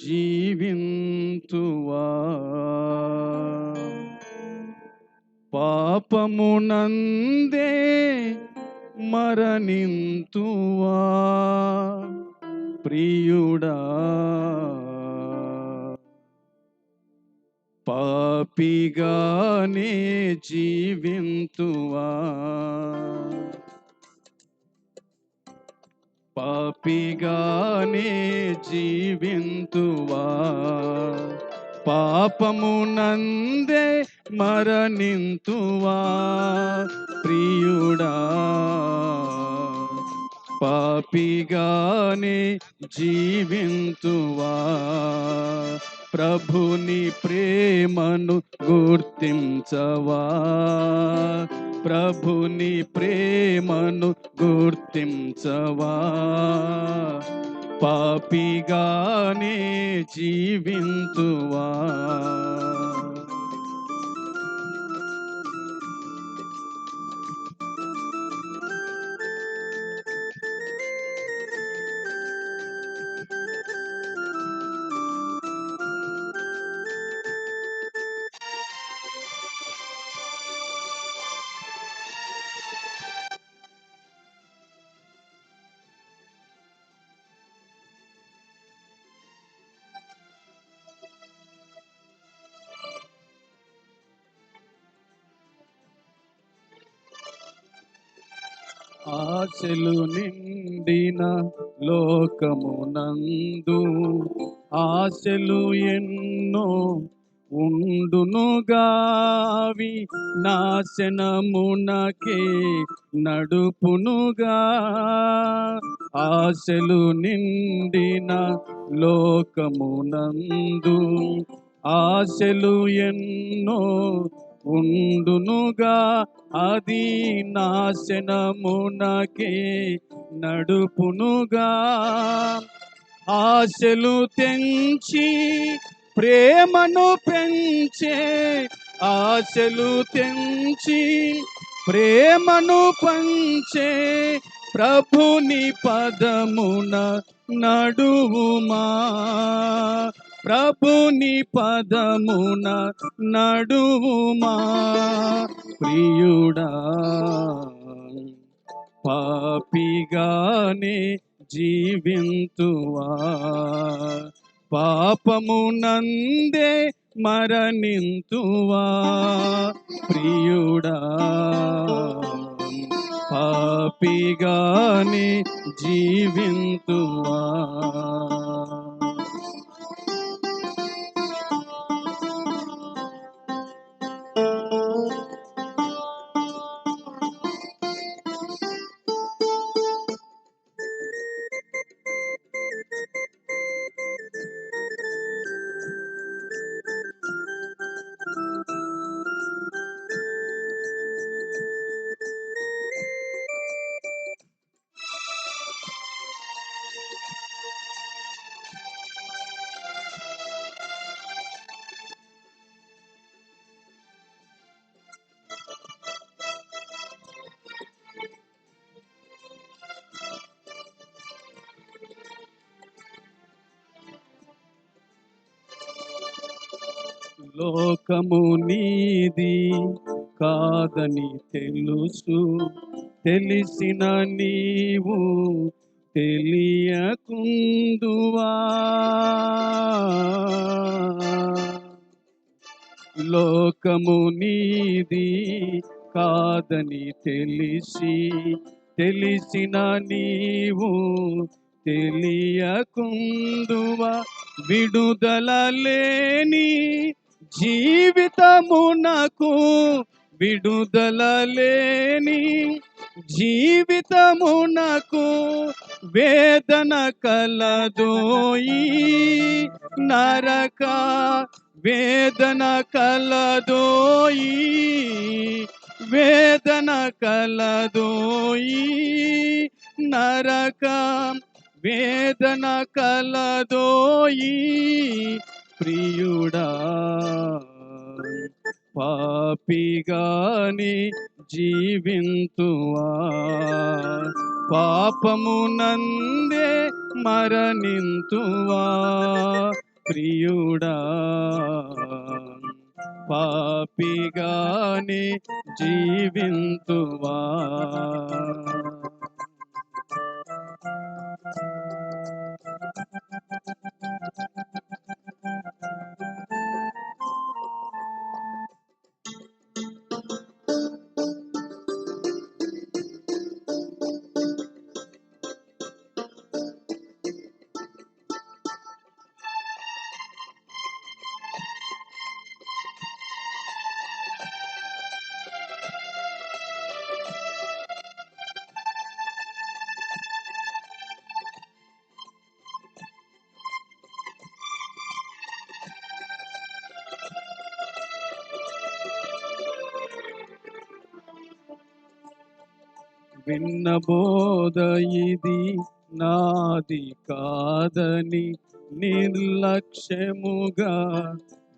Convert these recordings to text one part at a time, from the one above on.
జీవింతువా? పాపమునందే మరణింతువా? ప్రియుడా పాపిగానే జీవింతువా? పాపిగానే జీవింతువా. పాపమునందే మరణింతువా. ప్రియుడా పాపిగానే జీవింతువా. ప్రభుని ప్రేమను గుర్తించవా. ప్రభుని ప్రేమను గుర్తించవా? పాపిగానే జీవింతువా? ఆశలు నిండిన లోకమునందు ఆశలు ఎన్నో ఉండునుగావి. నాశనమునకే నడుపునుగా. ఆశలు నిండిన లోకమునందు ఆశలు ఎన్నో ఉండునుగా అది నాశనమునకే నడుపునుగా. ఆశలు తెంచి ప్రేమను పెంచే ఆశలు తెంచి ప్రేమను పంచే ప్రభుని పదమున నడువుమా. ప్రభుని పదమున నడుమా ప్రియుడా పాపిగానే జీవింతువా? పాపమునందే మరణింతువా? ప్రియుడా పాపిగానే జీవింతువా? లోకము నీది కాదని తెలుసు. తెలిసిన నీవు తెలియకుందువా లోకము నీది కాదని తెలిసి తెలిసిన నీవు తెలియకుందువా విడుదల లేని జీవితమునకు విడుదల లేని జీవితమునకు వేదన కలదోయి నరక వేదన కలదోయి వేదన కలదోయి నరక వేదన కలదోయి ప్రియుడా పాపిగాని జీవింతువా. పాపము నందే మరణింతువా. ప్రియుడా పాపిగాని జీవింతువా. విన్న బోధ ఇది నాది కాదని నిర్లక్ష్యముగా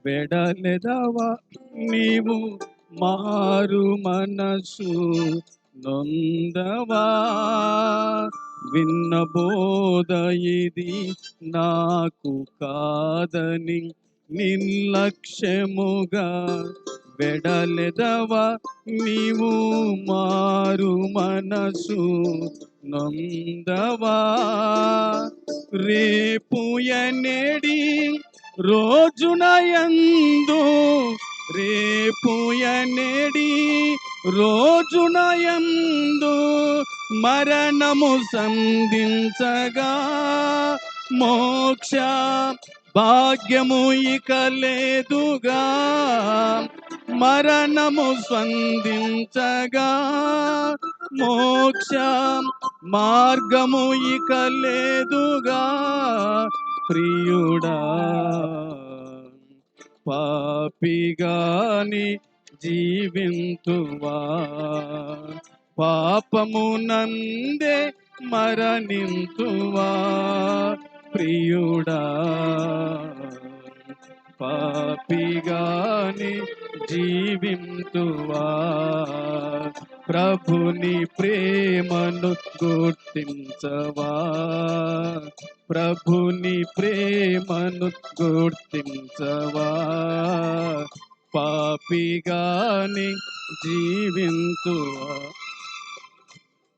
వెడలెదవా? నీవు మారు మనసు నొందవా? విన్న బోధ ఇది నాకు కాదని నిర్లక్ష్యముగా వెడలెదవా? నీవు మారు మనసు నొందవా? రేపు ఎనేడి రోజునయందు రేపు ఎనేడి రోజునయందు మరణము సంధించగా మోక్ష భాగ్యము ఇక లేదుగా? మరణము సంధించగా మోక్ష మార్గము ఇక లేదుగా. ప్రియుడా పాపిగాని జీవింతువా? పాపము నందే మరణింతువా? ప్రియుడా పాపిగాని జీవింతువా? ప్రభుని ప్రేమను గుర్తించవా? ప్రభుని ప్రేమను గుర్తించవా? పాపిగాని జీవింతువా?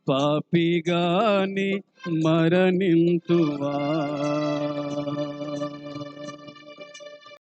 పాపిగాని మరణింతువా?